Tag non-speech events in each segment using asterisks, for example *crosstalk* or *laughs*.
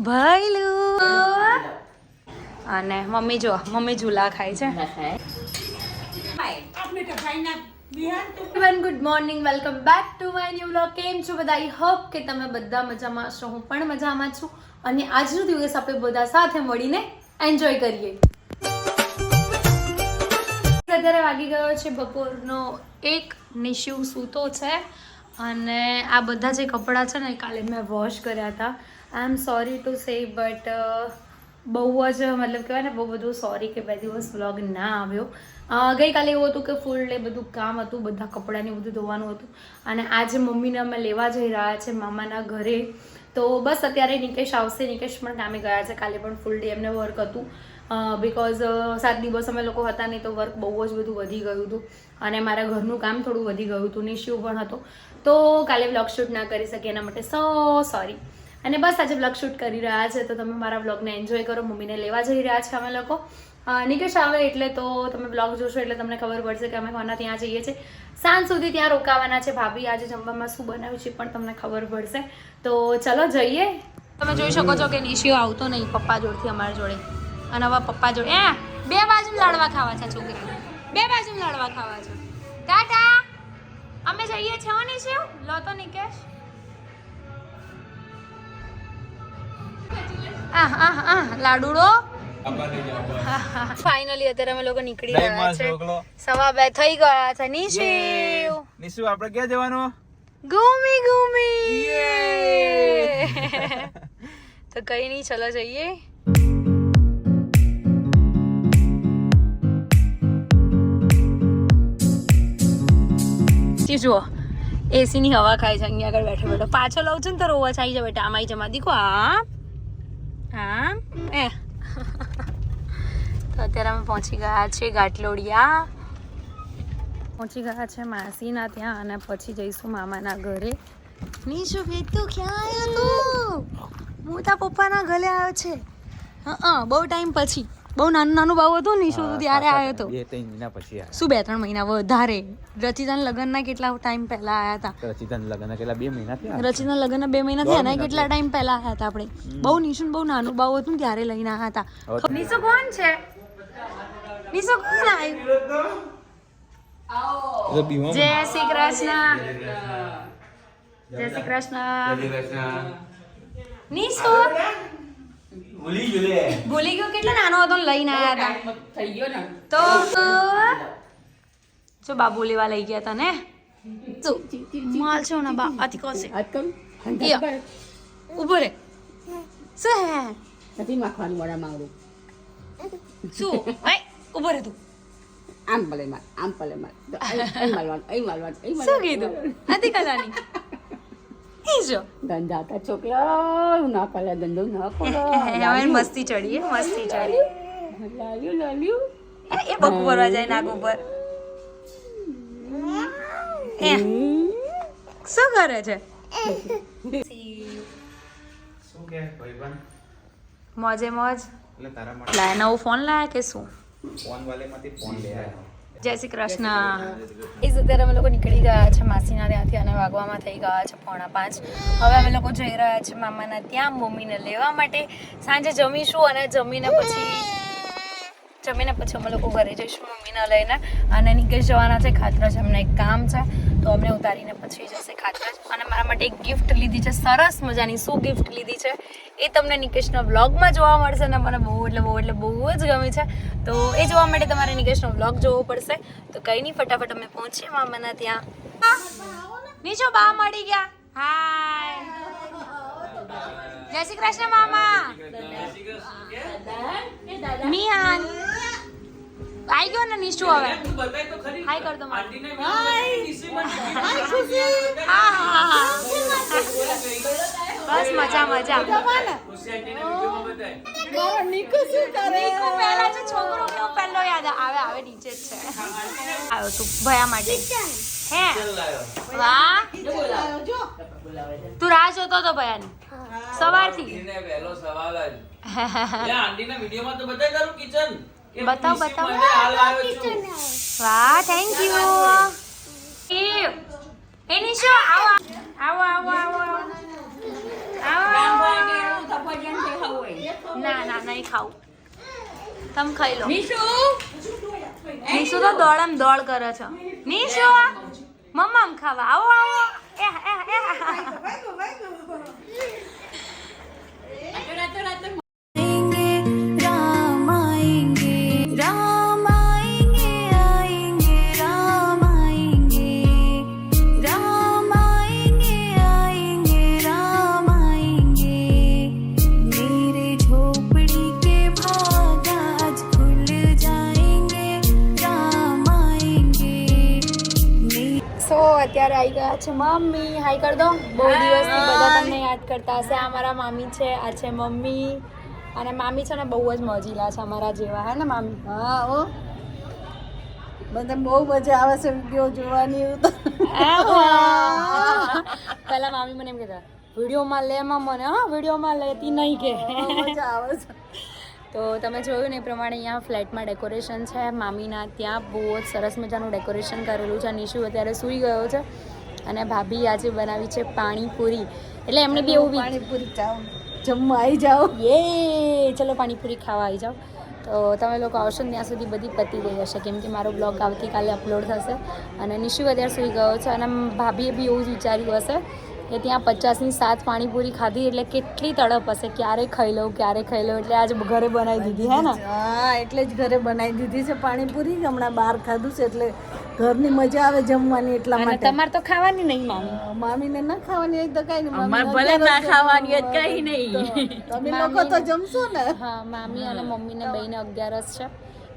ભૈલું અને મમ્મી જો મમ્મી ઝૂલા ખાય છે. Good morning welcome back to my new vlog કેમ છો બધા? આઈ હોપ કે તમે બધા મજામાં છો હું પણ મજામાં છું. અને આજનો દિવસ આપણે બધા સાથે મળીને એન્જોય કરીએ. અત્યારે વાગી ગયો છે. બપોરનો એક નિશિવ સૂતો છે. અને આ બધા જે કપડાં છે ને કાલે મેં વોશ કર્યા હતા. I am sorry to say but બહુ જ, મતલબ કહેવાય ને, બહુ બધું સોરી કે બે દિવસ વ્લોગ ના આવ્યો. ગઈકાલે એવું હતું કે ફૂલ ડે બધું કામ હતું, બધા કપડાંને બધું ધોવાનું હતું. અને આજે મમ્મીને અમે લેવા જઈ રહ્યા છે મામાના ઘરે. તો બસ અત્યારે નિકેશ આવશે. નિકેશ પણ કામે ગયા છે. કાલે પણ ફૂલ ડે એમને વર્ક હતું. બિકોઝ સાત દિવસ અમે લોકો હતા નહીં તો વર્ક બહુ જ બધું વધી ગયું હતું. અને મારા ઘરનું કામ થોડું વધી ગયું હતું ને પણ હતો. તો કાલે બ્લોગ શૂટ ના કરી શકીએ એના માટે. સો સોરી અને બસ આજે બ્લોગ શૂટ કરી રહ્યા છે, તો તમે મારા બ્લોગને એન્જોય કરો, મમ્મીને લેવા જઈ રહ્યા છે અમે લોકો. નિકેશ આવે એટલે તો તમે બ્લોગ જોશો એટલે તમને ખબર પડશે કે અમે કોના ત્યાં જઈએ છીએ. સાંજ સુધી ત્યાં રોકાવાના છે ભાભી, આજે જમવામાં શું બનાવ્યું છે પણ તમને ખબર પડશે. તો ચલો જઈએ. તમે જોઈ શકો છો કે નિશિયો આવતો નહીં પપ્પા જોડથી અમારા જોડે. અને હવે પપ્પા જોડે. એ, બે બાજુ લાડવા ખાવા છે, છોકરી. બે બાજુ લાડવા ખાવા છે. ટાટા! અમે જઈએ છીએ હો નિશિયો. લો તો નિકેશ. આહ આહ આહ લાડુડો. ફાઇનલી અત્યારે અમે લોકો નીકળી ગયા છે. સવા બે થઈ ગયા છે. નિશિવ. નિશુ આપણે ક્યાં જવાનું? ગુમી ગુમી. *laughs* તો કઈ નહીં ચલો જઈએ. જુઓ. એસી ની હવા ખાય છે અહીંયા આગળ બેઠો બેઠો. પાછો લઉં છું ને તો રોવા આવી જાય બેટા. આમાં જમા. દીખો આમ આમ તો અત્યારે અમે પહોંચી ગયા છીએ ગાટલોડિયા. પહોંચી ગયા છે માસીના ત્યાં અને પછી જઈશું મામાના ઘરે. નીશુ તું ક્યાં આવ્યો હું તા પપ્પાના ઘરે આવ્યો છે. હા, બહુ ટાઈમ પછી. બહુ નાનું નાનું ભાવ હતું ને તું ત્યારે આવ્યો હતો બે ત્રણ મહિના પછી આવ્યા. શું બે ત્રણ મહિના વધારે. રચિતાના લગ્નના કેટલા ટાઈમ પહેલા આવ્યા હતા? રચિતાના લગ્ન કેટલા બે મહિના થયા રચિતાના લગ્નના બે મહિના થયા ને કેટલા ટાઈમ પહેલા આવ્યા હતા આપણે? બહુ નિશુન બહુ નાનું ભાવ હતું ત્યારે લઈને આવ્યા હતા. નિશુ કોણ છે? નિશુ કોણ આવ્યું જય શ્રી કૃષ્ણ. જય શ્રી કૃષ્ણ. નિશુ? ભૂલી ગયો કેટલો નાનો હતો ને લઈને આવ્યા હતા તો. જો બાબુ લેવા લઈ ગયા હતા ને. શું માલ છો ને બા આથી કોસે ઊભો રે. શું હે? નથી માખવાનું મોડા માંગડું શું? એ ઊભો રે તું. આમ ભલે માર આમ ભલે માર. અહીં માલવાનું અહીં માલવાનું શું કીધું? નથી કલાની જો. ધંધા તા છોકરા ના પાલે ધંધો ના કરો. હવે *laughs* મસ્તી ચડી મસ્તી ચડી લાલ્યું લાલ્યું. એ ભરવા જાય નાક ઉપર. એ શું કરે છે? શું કે ભાઈબંધ? મોજે મોજ. એટલે તારા માટે લાય નવો ફોન લાયા કે શું? ફોન વાલેમાંથી ફોન લે આવ્યો. જય શ્રી કૃષ્ણ. એ અત્યારે અમે લોકો નીકળી ગયા છે માસીના ત્યાંથી અને વાગવામાં થઈ ગયા છે પોણા પાંચ. હવે અમે લોકો જઈ રહ્યા છે મામાના ત્યાં મમ્મીને લેવા માટે. સાંજે જમીશું અને જમીને પછી જમીને પછી અમે લોકો ઘરે જઈશું મમ્મીને લઈને. અને નિકેશ જવાના છે ખાતરજ અમને એક કામ છે. તો અમને ઉતારીને પછી જશે ખાતરજ. અને મારા માટે એક ગિફ્ટ લીધી છે સરસ મજાની શું ગિફ્ટ લીધી છે એ તમને નિકેશના વ્લોગમાં જોવા મળશે અને મને બહુ એટલે બહુ એટલે બહુ જ ગમે છે. તો એ જોવા માટે તમારે નિકેશનો વ્લોગ જોવો પડશે. તો કંઈ નહીં ફટાફટ અમે પહોંચીએ મામાના ત્યાં. નીચો બા મળી ગયા. હાય જય શ્રી કૃષ્ણ મામા. મિયાન આઈ ગયો ને નિશુ હવે. હાય કર દો મામા. હા હા હા. બસ મજા મજા. પહેલા જે છોકરો કેવો પહેલો યાદ આવે આવે નીચે જ છે. આવ્યો તું ભયા માટે. હે? વાહ. તું રાહ જોતો તો ભયાની? સવારથી? પહેલો સવાલ જ. *laughs* આંટીના વિડીયોમાં તો બતાય તારું કિચન કે બતાવ, બતાવ. વાહ થેન્ક યુ એ એ નિશો આવો આવો. આવો આવો આવો આવો. નહીં ખાવું. તમે ખાઈ લો. નીશુ તો દોડમ દોડ કરે છે. નીશુ મમ્મમ ખાવા. આવો આવો. એ એ એ. મમ્મી હાઈ કર દો. બહુ દિવસથી બધા તમને યાદ કરતા હશે. આ મારા મામી છે આ છે મમ્મી. અને મામી છે ને બહુ જ મોજીલા છે અમારા જેવા. હે ને મામી? હા ઓ. બધા બહુ મજા આવે છે વીડિયો જોવાની. એવું તો પહેલા મામી મને એમ કહેતા વિડીયોમાં લે મને હા વિડીયોમાં લેતી નહીં કે. મજા આવે છે. તો તમે જોયું ને એ પ્રમાણે અહીંયા ફ્લેટમાં ડેકોરેશન છે. મામીના ત્યાં બહુ જ સરસ મજાનું ડેકોરેશન કરેલું છે. નિશુ અત્યારે સૂઈ ગયો છે. અને ભાભી આજે બનાવી છે પાણીપુરી. એટલે એમને બી એવું પાણીપુરી ચાવ જમવા આવી જાઓ. એ ચલો પાણીપુરી ખાવા આવી જાઓ. તો તમે લોકો આવશો ને ત્યાં સુધી બધી પતી ગઈ હશે કેમ કે મારો બ્લોગ આવતીકાલે અપલોડ થશે. અને નિશુ અત્યારે સૂઈ ગયો છે અને ભાભીએ બી એવું જ વિચાર્યું હશે કે ત્યાં પચાસની સાત પાણીપુરી ખાધી એટલે કેટલી તડપ હશે ક્યારે ખાઈ લઉં ક્યારે ખાઈ લઉં એટલે આજે ઘરે બનાવી દીધી હે ને? હા એટલે જ ઘરે બનાવી દીધી છે પાણીપુરી. હમણાં બહાર ખાધું છે એટલે ઘરની મજા આવે જમવાની એટલા અને માટે. તમારે તો ખાવાની નહીં મામી. મામીને ના ખાવાની હોય તો કઈ નહીં મામી ભલે ના ખાવાની હોય તો કઈ નહીં. તમે લોકો તો જમશો ને? હા મામી અને મમ્મીને બેને અગિયારસ છે.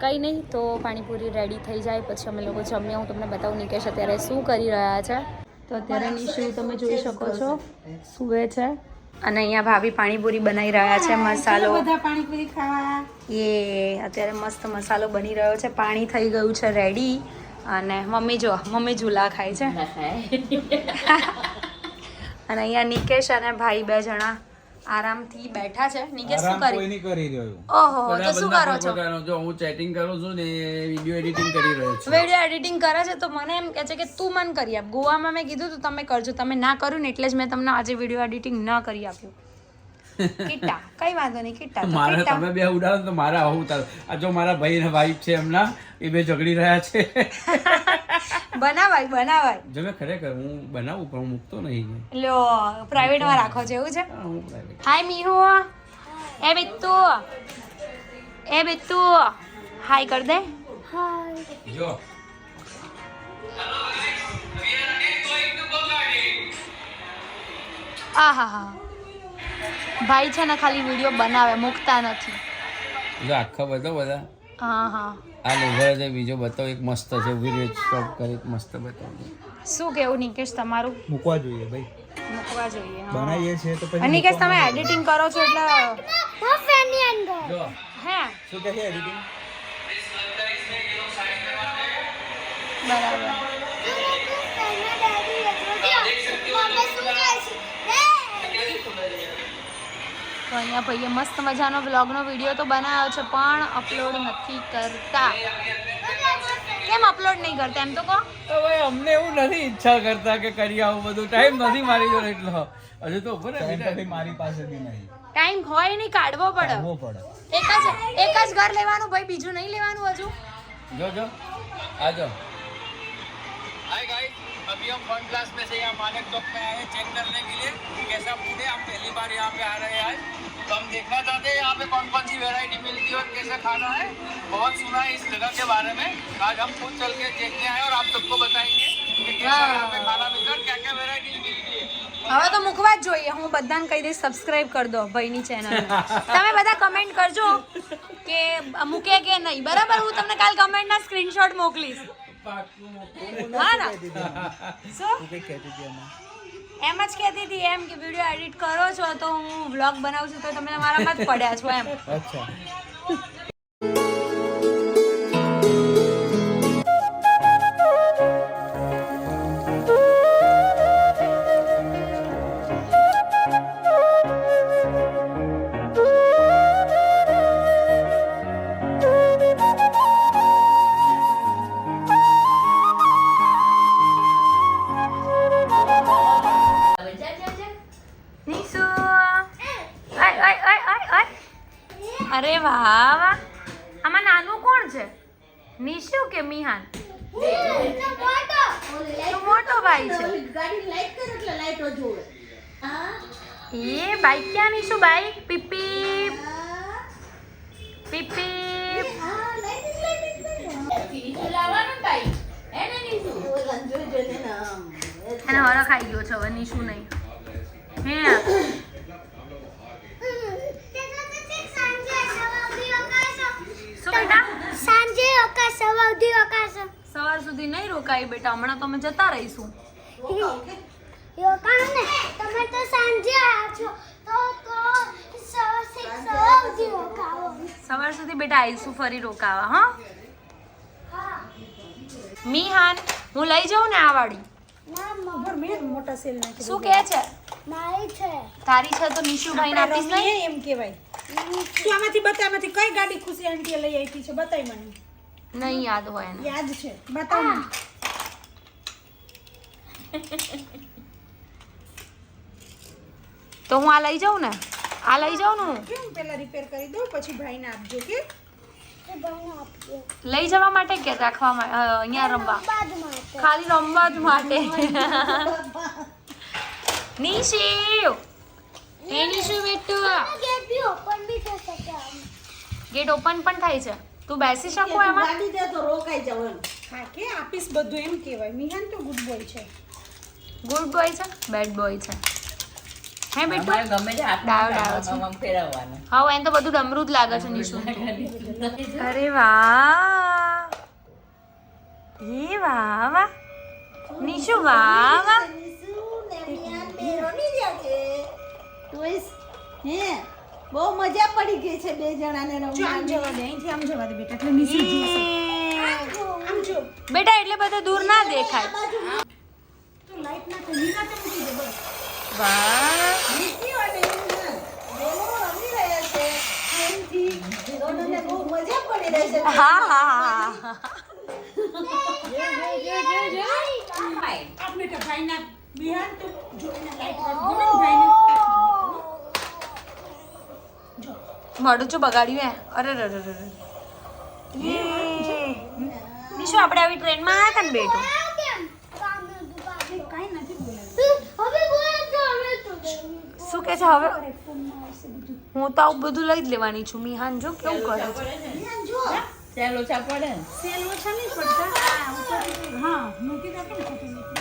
કંઈ નહીં તો પાણીપુરી રેડી થઈ જાય પછી અમે લોકો જમીએ હું તમને બતાવું નિકેશ અત્યારે શું કરી રહ્યા છે. તો અત્યારે નિશુ તમે જોઈ શકો છો સુવે છે. અને અહીંયા ભાભી પાણીપુરી બનાવી રહ્યા છે મસાલો. બધા પાણીપુરી ખાવા? એ અત્યારે મસ્ત મસાલો બની રહ્યો છે. પાણી થઈ ગયું છે રેડી અને મમ્મી જો મમ્મી ઝૂલા ખાય છે. *laughs* અને અહીંયા નિકેશ અને ભાઈ બે જણા આરામથી બેઠા છે. નિકેશ શું કરી? નહીં કરી રહ્યો ઓહો તો શું કરો છો? જો હું ચેટિંગ કરું છું ને વીડિયો એડિટિંગ કરી રહ્યો છું. વીડિયો એડિટિંગ કરે છે તો મને એમ કહે છે કે તું મન કરી આપ. ગોવામાં મેં કીધું તું તમે કરજો. તમે ના કર્યું ને એટલે જ મેં તમને આજે વીડિયો એડિટિંગ ન કરી આપ્યું. *laughs* કિટ્ટા કઈ વાંધો નહીં કિટ્ટા મારા તમે બે ઉડાડો તો મારા આવું આ જો મારા ભાઈ ને વાઈફ છે એમના એ બે ઝઘડી રહ્યા છે. બનાવાય બનાવાય. જો મેં ખરેખર હું બનાવું પણ મૂકતો નહીં લો પ્રાઇવેટમાં રાખો છે એવું છે. હાય મીહુ. એ બિત્તુ. એ બિત્તુ. હાય કર દે. જો. આ હા હા ભાઈ છે ને ખાલી વીડિયો બનાવે મૂકતા નથી. જો આખા બધા બધા હા હા. આ લેવર છે બીજો બતાવ એક મસ્ત છે ઊભી સ્ટોપ કરી એક મસ્ત બતાવ. શું કેવું નિકેશ તમારું? મૂકવા જોઈએ ભાઈ. મૂકવા જોઈએ. બનાવીએ તો પછી નિકેશ તમે એડિટિંગ કરો છો એટલે જો. હે? શું કહે એડિટિંગ બરાબર તો અહીંયા ભાઈએ મસ્ત મજાનો બ્લોગનો વિડીયો તો બનાવ્યો છે પણ અપલોડ નથી કરતા કેમ અપલોડ નહીં કરતા એમ તો કહો તો ભાઈ અમને એવું નથી ઈચ્છા કરતા કે કરી આવું બધું ટાઈમ નથી મારી જોડે એટલો હજુ તો ઉભો રહે બેટા. મારી પાસે બી નહીં ટાઈમ હોય નહીં કાઢવો પડે કરવો પડે એક જ એક જ ઘર લેવાનું ભાઈ બીજું નહીં લેવાનું હજુ जो जो आ जाओ हाय गाइस अभी हम फन क्लास में से यहाँ मानक चौक में आए हैं चेक करने के लिए कि कैसा फूड है हम पहली बार यहाँ पे आ रहे हैं आज तो हम देखना चाहते हैं यहाँ पे कौन कौन सी वेरायटी मिलती है और कैसा खाना है बहुत सुना है इस जगह के बारे में आज हम खुद चल के देखने आए और आप सबको बताएंगे कि कैसा यहाँ पे खाना मिलता है और क्या क्या वेरायटी मिलती है હવે તો મૂકવા જ જોઈએ હું બધાને કહી દઈશ સબસ્ક્રાઇબ કરી દો ભાઈની ચેનલ તમે બધા કમેન્ટ કરજો કે મૂકે કે નહીં બરાબર હું તમને કાલ કમેન્ટના સ્ક્રીનશોટ મોકલીશ હા ને શું એમ જ કહેતી હતી એમ કે વીડિયો એડિટ કરો છો તો હું વ્લોગ બનાવું છું તો તમે મારામાં જ પડ્યા છો એમ. અચ્છા. અરે વાહ વાહ આમાં નાનું કોણ છે નિશુ કે મિહાન મોટો ભાઈ છે એ બાઈક ક્યાં નિશુ બાઈક પીપી પીપી એને હરો ખાઈ ગયો છે હવે નિશુ નહીં હે શું બેટા સાંજે અકાશ સવારથી અકાશ સવાર સુધી નહીં રોકાય બેટા હમણાં જતા રહીશું. ને તમે તો સાંજે આવ્યા છો તો તો સવાર સવારથી રોકાવો સવાર સુધી બેટા આવીશું ફરી રોકાવા હા? મીહાન હું લઈ જાઉં ને આ વાળી? મોટા સેલ શું કે છે? મારી છે. તારી છે તો નિશુભાઈ ને આપીશ નહીં? એમ કહેવાય. તું આમાંથી બતાવમાંથી કઈ ગાડી ખુશી આંટીએ લઈ આવી છે બતાવી મને. નહીં યાદ હોય ને યાદ છે. બતાવ તો હું આ લઈ જાઉં ને? આ લઈ જાઉં ને હું? કેમ પહેલા રિપેર કરી દઉં પછી ભાઈને આપજો કે તે ભાઈને આપજો. લઈ જવા માટે કે રાખવા માટે? અહીંયા રમવા? ખાલી રમવા જ માટે. નિશિવ એ નિશુ! બેટુ. ગેટ ઓપન પણ થાય છે. તું બેસી શકો એમાં? ગાડી દે તો રોકાઈ જાવ એમ. હા કે આપીશ બધું એમ કહેવાય. મિહાન તો ગુડ બોય છે. ગુડ બોય છે? બેડ બોય છે. હે બેટુ? ગમે તે ડાયો ડાયો છે. મમ ફેરવવાનું. હા એને તો બધું ડમરું જ લાગે છે નિશુ અરે વાહ. એ વાહ વાહ. નિશુ વાહ વાહ. હે? બહુ મજા પડી ગઈ છે બે જણાને રમવા આમ જવા દે અહીંથી આમ જવા દે બેટા એટલે નીચે આમ જો બેટા એટલે બધા દૂર ના દેખાય. તો લાઈટ ના થઈ નીના તો મૂકી દે બસ. વાહ. નીચી વાળે નીના રમી રહ્યા છે. અહીંથી દોનોને બહુ મજા પડી રહી છે. હા હા હા. આપ બેટા ભાઈના બિહાન તો જોઈને લાઈટ ને ભાઈને મોઢું જો બગાડ્યું એ અરે રે રે રે રે. નિશુ આપણે આવી ટ્રેનમાં આવ્યા હતા ને બેટો આ કેમ? કામ હતું બાજુ. કાંઈ નથી બોલાવ્યું હવે બોલે તો હવે તો શું કે છે હવે? હું તો આવું બધું લઈ જ લેવાની છું. મિહાન જો કેવું કરે છે. સેલ ઓછા પડે ને? સેલ ઓછા નહીં પડતા. હા મૂકી ખોટી મૂકી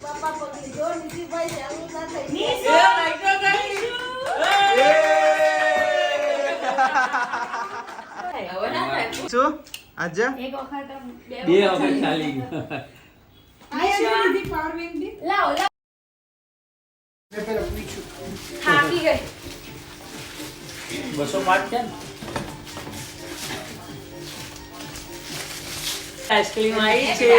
પપ્પા પકડી જો નીતિભાઈ ચાલુ ના થઈ ના થાય શું? આજે? બે વખત ચાલી બસો પાંચ છે આઈસ્ક્રીમ આવી છે.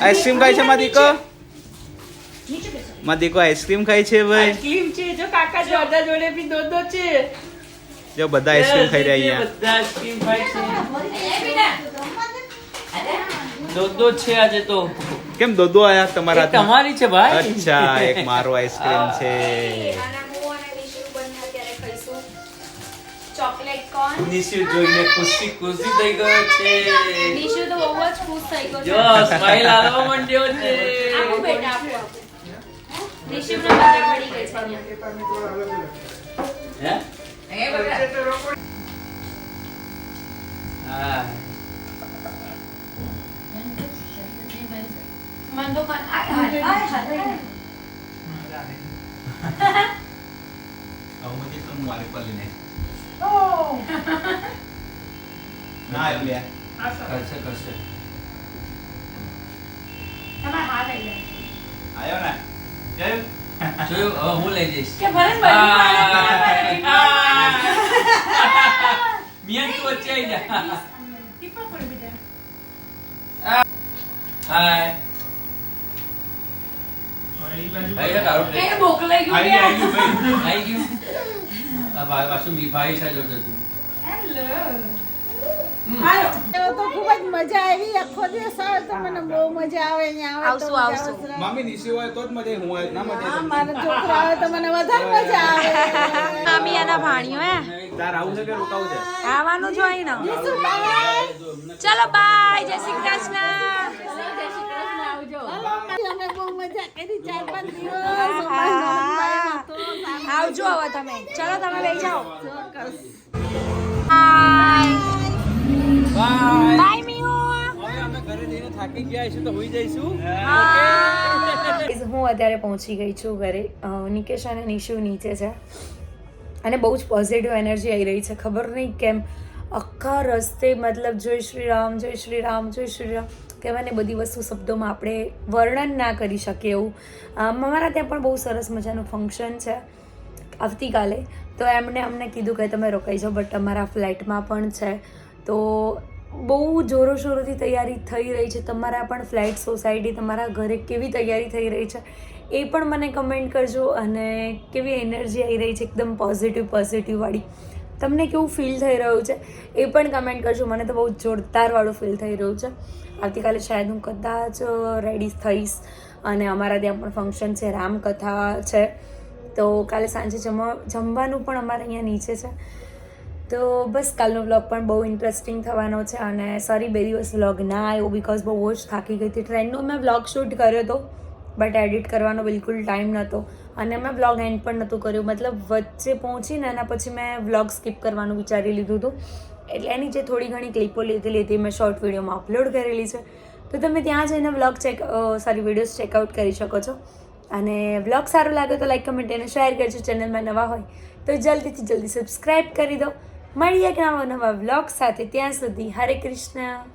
આઈસ્ક્રીમ ખાય છે મારા દીકો? દીકો આઈસ્ક્રીમ ખાય છે ભાઈ. આઈસ્ક્રીમ છે. જો કાકા જોડા જોડે બી દો દો છે. જો બધા આઈસ્ક્રીમ ખાઈ રહ્યા અહીંયા. બધા આઈસ્ક્રીમ ખાય છે દો દો છે આજે તો. કેમ દોદો આયા તમારા તમારી છે ભાઈ. અચ્છા એક મારો આઈસ્ક્રીમ છે. ચોકલેટ નિશુ જોઈને ખુશી ખુશી થઈ ગયો છે. નિશુ તો બહુ જ ખુશ થઈ ગયો જો સ્માઈલ આવવા માંડ્યો છે. આપું બેટા આપું આપું. નિશુને મજા પડી ગઈ છે હે? તમારા હાથ આવી જાય. આયો ને. જયું? *laughs* જોયું હું લઈ જઈશ. કે ભરત આ. મિયાન તું વચ્ચે આવી જા. ટીપા પડે બેટા હાય ભાઈ. ભાઈ તું ખૂબ જ મજા આવી. આખો દિવસ આવે તો મને બહુ મજા આવે અહીંયા આવે તો આવશું. નિશી હોય તો જ મજા હું હોય ના મજા હા, મારા આવે તો મને વધારે મજા આવે. મામી એના ભાણિયો હે? તાર આવું છે કે રોકાવું છે? આવવાનું જ હોય ને. ચલો બાય જય શ્રી કૃષ્ણ. અમે બહુ મજા કરી ચાર પાંચ દિવસ. અમારા નણંદભાઈમાં તો સારું આવજો હવે તમે. ચલો તમે લઈ જાઓ. હું. અત્યારે પહોંચી ગઈ છું ઘરે. નિકેશ અને નિશુ નીચે છે. અને બહુ જ પોઝિટિવ એનર્જી આવી રહી છે. ખબર નહીં કેમ આખા રસ્તે મતલબ જય શ્રી રામ જય શ્રી રામ જય શ્રી રામ. કહેવાય ને બધી વસ્તુ શબ્દોમાં આપણે વર્ણન ના કરી શકીએ એવું. અમ, અમારા ત્યાં પણ બહુ સરસ મજાનું ફંક્શન છે આવતીકાલે. તો એમણે અમને કીધું કે તમે રોકાઈ જાઓ બટ અમારા ફ્લાઇટમાં પણ છે. તો બહુ જોરોશોરોથી તૈયારી થઈ રહી છે. તમારા પણ ફ્લાઇટ સોસાયટી, તમારા ઘરે કેવી તૈયારી થઈ રહી છે એ પણ મને કમેન્ટ કરજો અને કેવી એનર્જી આવી રહી છે, એકદમ પોઝિટિવ પોઝિટિવવાળી તમને કેવું ફીલ થઈ રહ્યું છે એ પણ કમેન્ટ કરજો. મને તો બહુ જોરદારવાળું ફીલ થઈ રહ્યું છે. આવતીકાલે શાયદ હું કદાચ રેડી થઈશ અને અમારા ત્યાં પણ ફંક્શન છે, રામકથા છે. તો કાલે સાંજે જમવા, જમવાનું પણ અમારે અહીંયા નીચે છે. તો બસ કાલનો વ્લોગ પણ બહુ ઇન્ટરેસ્ટિંગ થવાનો છે અને સોરી બે દિવસ વ્લોગ ના આવ્યો બિકોઝ બહુ જ થાકી ગઈ હતી ટ્રેનનો મેં વ્લોગ શૂટ કર્યો હતો બટ એડિટ કરવાનો બિલકુલ ટાઈમ નહોતો અને મેં વ્લોગ એન્ડ પણ નહોતું કર્યું. મતલબ વચ્ચે પહોંચીને એના પછી મેં વ્લોગ સ્કીપ કરવાનું વિચારી લીધું હતું. એટલે એની જે થોડી ઘણી ક્લિપો લીધેલી હતી મેં શોર્ટ વિડીયોમાં અપલોડ કરેલી છે. તો તમે ત્યાં જઈને vlog check sorry videos check out કરી શકો છો. અને વ્લોગ સારો લાગે તો લાઈક કમેન્ટ અને શેર કરજો. ચેનલમાં નવા હોય તો જલ્દીથી જલ્દી સબસ્ક્રાઈબ કરી દો. મળીએ એક નવા નવા વ્લોગ સાથે. ત્યાં સુધી હરે કૃષ્ણ.